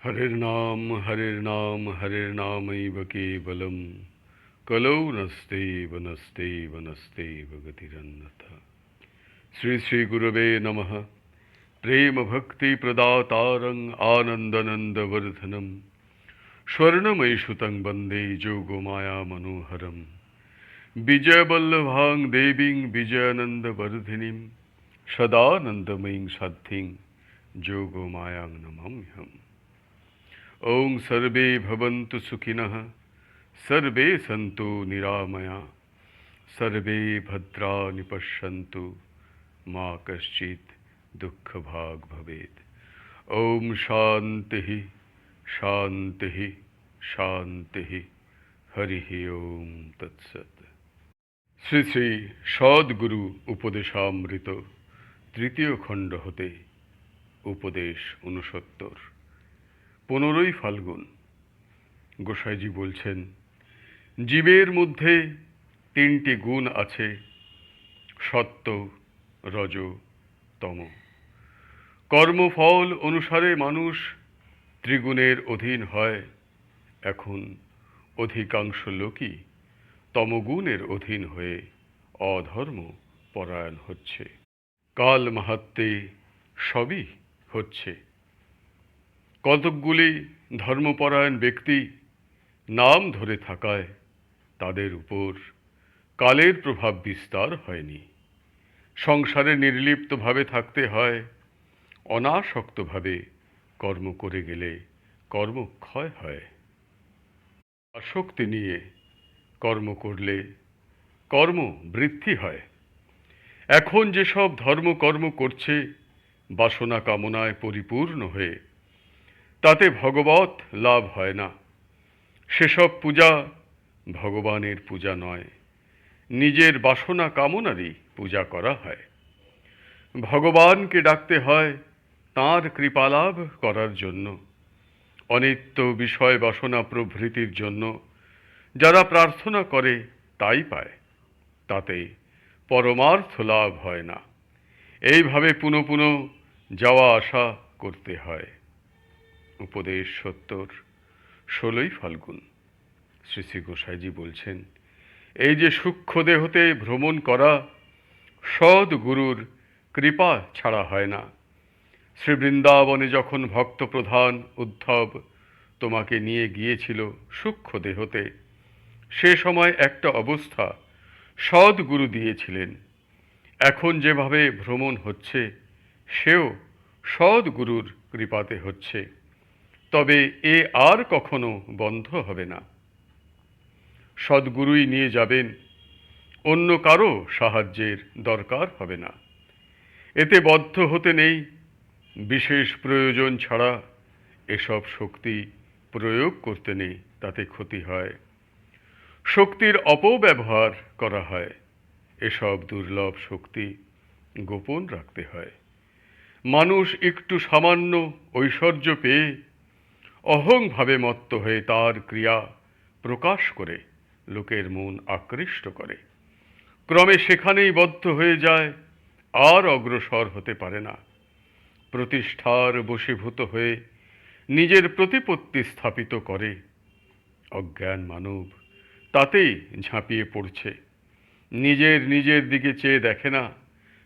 হরের নাম হরের নাম হরের নামৈব কেবলম কলৌ নস্তে বনস্তে বনস্তে গতিরন্যথা শ্রী শ্রী গুরবে নমঃ প্রেম ভক্তি প্রদাতারং আনন্দনন্দবর্ধনম স্বর্ণমৈষুতং বন্দে যোগমায়া মনোহরম বিজয়বল্লভাং দেবীং বিজয়ানন্দবর্ধিনীং সদানন্দময়ীং সাধ্যিং যোগমায়াং নমাম্যহম ॐ सर्वे भवन्तु सुखिनः सर्वे सन्तु निरामया सर्वे भद्राणि पश्यन्तु मा कश्चित् दुःखभाग् भवेत् ॐ शान्तिः शान्तिः শান্তিः হরিः ওম তৎসৎ শ্রী শ্রী সদ্গুরু উপদেশামৃত তৃতীয় খণ্ড হতে উপদেশ উনসত্তর পনেরোই ফাল্গুন। গোসাইজি বলছেন, জীবের মধ্যে তিনটি গুণ আছে, সত্য, রজ, তম। কর্মফল অনুসারে মানুষ ত্রিগুণের অধীন হয়। এখন অধিকাংশ লোকই তমগুণের অধীন হয়ে অধর্ম পরায়ণ হচ্ছে। কাল মাহাত্মে সবই হচ্ছে। কতকগুলি ধর্মপরায়ণ ব্যক্তি নাম ধরে থাকায় তাদের উপর কালের প্রভাব বিস্তার হয়নি। সংসারে নির্লিপ্তভাবে থাকতে হয়, অনাসক্তভাবে কর্ম করে গেলে কর্মক্ষয় হয়। আসক্তি নিয়ে কর্ম করলে কর্ম বৃদ্ধি হয়। এখন যেসব ধর্ম কর্ম করছে, বাসনা কামনায় পরিপূর্ণ হয়ে তাতে ভগবত লাভ হয় না। সেসব পূজা ভগবানের পূজা নয়, নিজের বাসনা কামনারই পূজা করা হয়। ভগবানকে ডাকতে হয় তাঁর কৃপালাভ করার জন্য, অনিত্য বিষয় বাসনা প্রভৃতির জন্য। যারা প্রার্থনা করে তাই পায়, তাতে পরমার্থ লাভ হয় না। এইভাবে পুনঃ পুনঃ যাওয়া আসা করতে হয়। উপদেশ সত্তর। ষোলোই ফাল্গুন। শ্রী শ্রী গোসাইজি বলছেন, এই যে সূক্ষ্ম দেহতে ভ্রমণ করা সদ গুরুর কৃপা ছাড়া হয় না। শ্রী বৃন্দাবনে যখন ভক্তপ্রধান উদ্ধব তোমাকে নিয়ে গিয়েছিল সূক্ষ্ম দেহতে, সে সময় একটা অবস্থা সদ্গুরু দিয়েছিলেন। এখন যেভাবে ভ্রমণ হচ্ছে, সেও সদ্গুরুর কৃপাতে হচ্ছে। তবে এ আর কখনো বন্ধ হবে না। সদ্গুরুই নিয়ে যাবেন, অন্য কারও সাহায্যের দরকার হবে না। এতে বদ্ধ হতে নেই, বিশেষ প্রয়োজন ছাড়া এসব শক্তি প্রয়োগ করতে নেই, তাতে ক্ষতি হয়। শক্তির অপব্যবহার করা হয়, এসব দুর্লভ শক্তি গোপন রাখতে হয়। মানুষ একটু সামান্য ঐশ্বর্য পেয়ে অহংভাবে মত্ত হয়ে তার ক্রিয়া প্রকাশ করে, লোকের মন আকৃষ্ট করে। ক্রমে সেখানেই বদ্ধ হয়ে যায়, আর অগ্রসর হতে পারে না। প্রতিষ্ঠার বশীভূত হয়ে নিজের প্রতিপত্তি স্থাপিত করে। অজ্ঞান মানব তাতেই ঝাঁপিয়ে পড়ছে। নিজের নিজের দিকে চেয়ে দেখে না,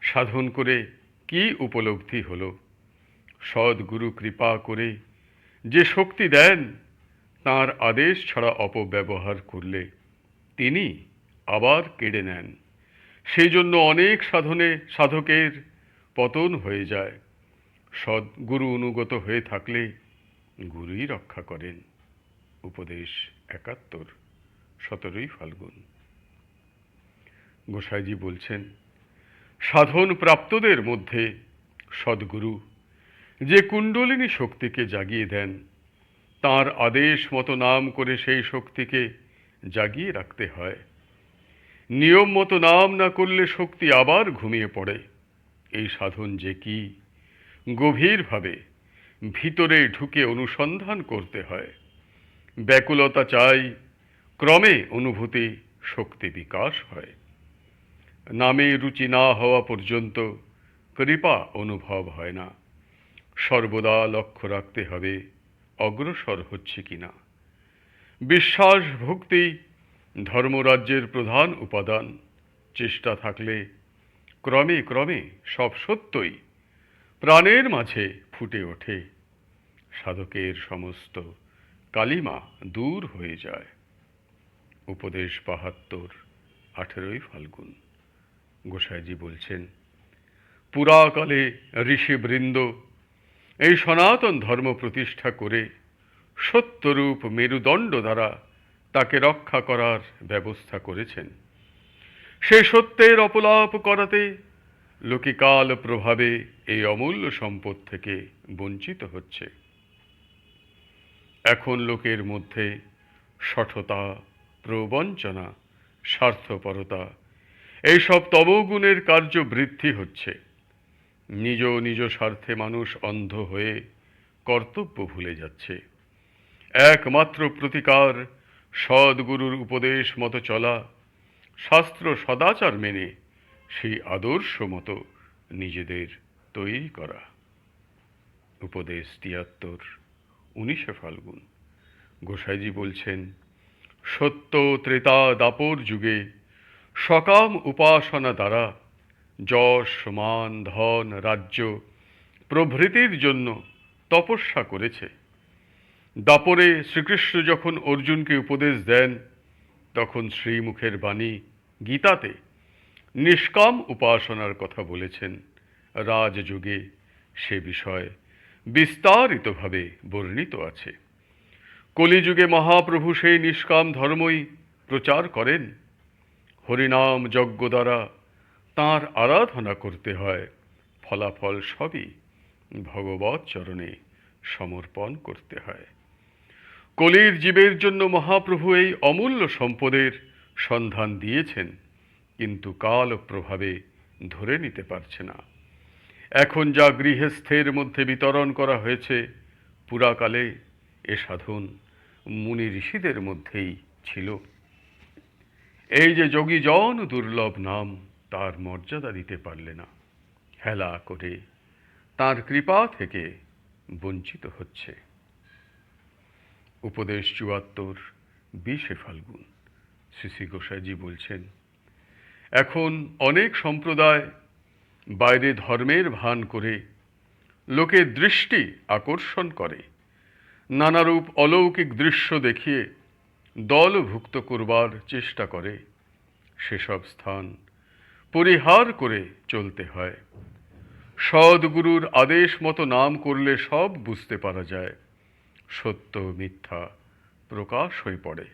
সাধন করে কি উপলব্ধি হলো। সদ্গুরু কৃপা করে যে শক্তি দেন, তার আদেশ ছাড়া অপব্যবহার করলে তিনি আবার কেড়ে নেন। সেই জন্য অনেক সাধনে সাধকের পতন হয়ে যায়। সদ্গুরু অনুগত হয়ে থাকলে গুরুই রক্ষা করেন। উপদেশ একাত্তর, সতেরোই ফাল্গুন। গোসাইজি বলছেন সাধন প্রাপ্তদের মধ্যে সদ্গুরু যে কুণ্ডলিনী শক্তিকে জাগিয়ে দেন, তার আদেশ মতো নাম করে সেই শক্তিকে জাগিয়ে রাখতে হয়। নিয়ম মতো নাম না করলে শক্তি আবার ঘুমিয়ে পড়ে। এই সাধন যে কি, গভীরভাবে ভিতরে ঢুকে অনুসন্ধান করতে হয়। ব্যাকুলতা চাই, ক্রমে অনুভূতি শক্তি বিকাশ হয়। নামে রুচি না হওয়া পর্যন্ত কৃপা অনুভব হয় না। সর্বদা লক্ষ্য রাখতে হবে, অগ্রসর হচ্ছে কিনা। বিশ্বাস ভক্তি ধর্মরাজ্যের প্রধান উপাদান। চেষ্টা থাকলে ক্রমে ক্রমে সব সত্যই প্রাণের মাঝে ফুটে ওঠে। সাধকের সমস্ত কালিমা দূর হয়ে যায়। উপদেশ বাহাত্তর, আঠেরোই ফাল্গুন। গোসাইজি বলছেন, পুরাকালে ঋষিবৃন্দ এই সনাতন ধর্ম প্রতিষ্ঠা করে সত্যরূপ মেরুদণ্ড দ্বারা তাকে রক্ষা করার ব্যবস্থা করেছেন। সে সত্যের অপলাপ করাতে লোকিকাল প্রভাবে এই অমূল্য সম্পদ থেকে বঞ্চিত হচ্ছে। এখন লোকের মধ্যে সঠতা, প্রবঞ্চনা, স্বার্থপরতা, এইসব তমগুণের কার্য বৃদ্ধি হচ্ছে। নিজ নিজ স্বার্থে মানুষ অন্ধ হয়ে কর্তব্য ভুলে যাচ্ছে। একমাত্র প্রতিকার সদ্গুরুর উপদেশ মতো চলা, শাস্ত্র সদাচার মেনে সেই আদর্শ মতো নিজেদের তৈরি করা। উপদেশ তিয়াত্তর, উনিশে ফাল্গুন। গোসাইজি বলছেন, সত্য ত্রেতা দাপর যুগে সকাম উপাসনা দ্বারা যশ, মান, ধন, রাজ্য প্রভৃতির জন্য তপস্যা করেছে। দাপরে শ্রীকৃষ্ণ যখন অর্জুনকে উপদেশ দেন, তখন শ্রীমুখের বাণী গীতাতে নিষ্কাম উপাসনার কথা বলেছেন। রাজযুগে সে বিষয় বিস্তারিতভাবে বর্ণিত আছে। কলিযুগে মহাপ্রভু সেই নিষ্কাম ধর্মই প্রচার করেন। হরিনাম যজ্ঞ দ্বারা তাঁর আরাধনা করতে হয়। ফলাফল সবই ভগবত চরণে সমর্পণ করতে হয়। কলির জীবের জন্য মহাপ্রভু এই অমূল্য সম্পদের সন্ধান দিয়েছেন, কিন্তু কাল প্রভাবে ধরে নিতে পারছে না। এখন যা গৃহস্থের মধ্যে বিতরণ করা হয়েছে, পুরাকালে এ সাধন মুনি ঋষিদের মধ্যেই ছিল। এই যে যোগী জন দুর্লভ নাম তার মর্যাদা দিতে পারলে না। হেলা করে তার কৃপা থেকে বঞ্চিত হচ্ছে। উপদেশ চুয়াত্তর, বিশে ফাল্গুন শ্রী গোসাইজি বলছেন, এখন অনেক সম্প্রদায় বাইরে ধর্মের ভান করে লোকের দৃষ্টি আকর্ষণ করে, নানারূপ অলৌকিক দৃশ্য দেখিয়ে দলভুক্ত করবার চেষ্টা করে। সেসব স্থান পরিহার করে চলতে হয়। সদ্গুরুর আদেশ মতো নাম করলে সব বুঝতে পারা যায়। সত্য মিথ্যা প্রকাশ হয়ে পড়ে।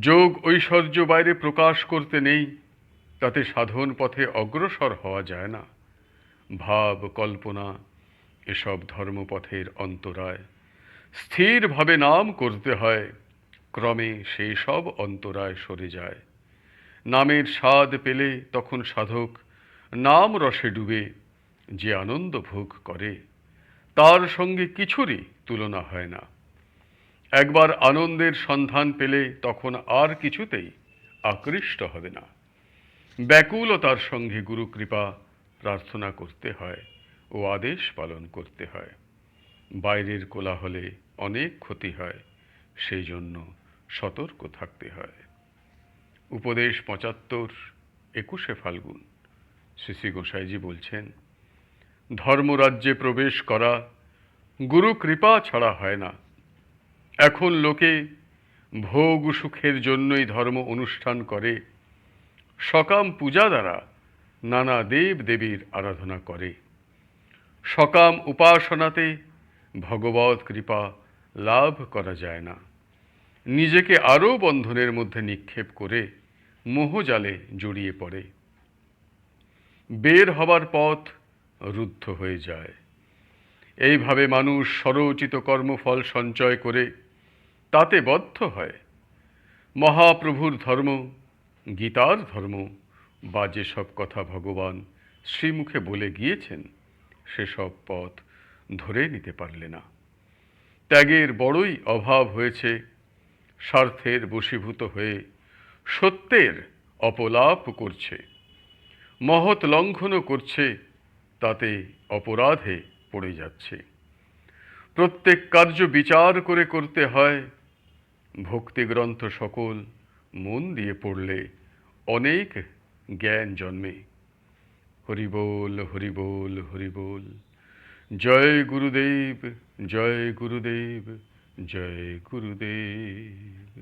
যোগ ঐশ্বর্য বাইরে প্রকাশ করতে নেই, তাতে সাধন পথে অগ্রসর হওয়া যায় না। ভাব, কল্পনা এসব ধর্মপথের অন্তরায়। স্থিরভাবে নাম করতে হয়, ক্রমে সেই সব অন্তরায় সরে যায়। নামের স্বাদ পেলে তখন সাধক নাম রসে ডুবে যে আনন্দ ভোগ করে, তার সঙ্গে কিছুরই তুলনা হয় না। একবার আনন্দের সন্ধান পেলে তখন আর কিছুতেই আকৃষ্ট হবে না। ব্যাকুলতার সঙ্গে গুরু কৃপা প্রার্থনা করতে হয় ও আদেশ পালন করতে হয়। বাইরের কোলাহলে অনেক ক্ষতি হয়, সেই জন্য সতর্ক থাকতে হয়। উপদেশ পঁচাত্তর, একুশে ফাল্গুন। শ্রী গোসাইজি বলছেন, ধর্মরাজ্যে প্রবেশ করা গুরু কৃপা ছাড়া হয় না। এখন লোকে ভোগ সুখের জন্যই ধর্ম অনুষ্ঠান করে, সকাম পূজা দ্বারা নানা দেব দেবীর আরাধনা করে। সকাম উপাসনাতে ভগবত কৃপা লাভ করা যায় না। নিজেকে আরও বন্ধনের মধ্যে নিক্ষেপ করে মোহজালে জড়িয়ে পড়ে। বের হবার পথ রুদ্ধ হয়ে যায়। এইভাবে মানুষ সরোচিত কর্মফল সঞ্চয় করে তাতে বদ্ধ হয়। মহাপ্রভুর ধর্ম, গীতার ধর্ম বা যেসব কথা ভগবান শ্রীমুখে বলে গিয়েছেন, সেসব পথ ধরে নিতে পারলে না। ত্যাগের বড়ই অভাব হয়েছে স্বার্থের বশীভূত হয়ে সত্যের অপলাপ করছে। মহৎ লঙ্ঘনও করছে, তাতে অপরাধে পড়ে যাচ্ছে। প্রত্যেক কার্য বিচার করে করতে হয়। ভক্তিগ্রন্থ সকল মন দিয়ে পড়লে অনেক জ্ঞান জন্মে। হরিবোল হরিবোল হরিবোল। জয় গুরুদেব জয় গুরুদেব। জয় গুরুদেব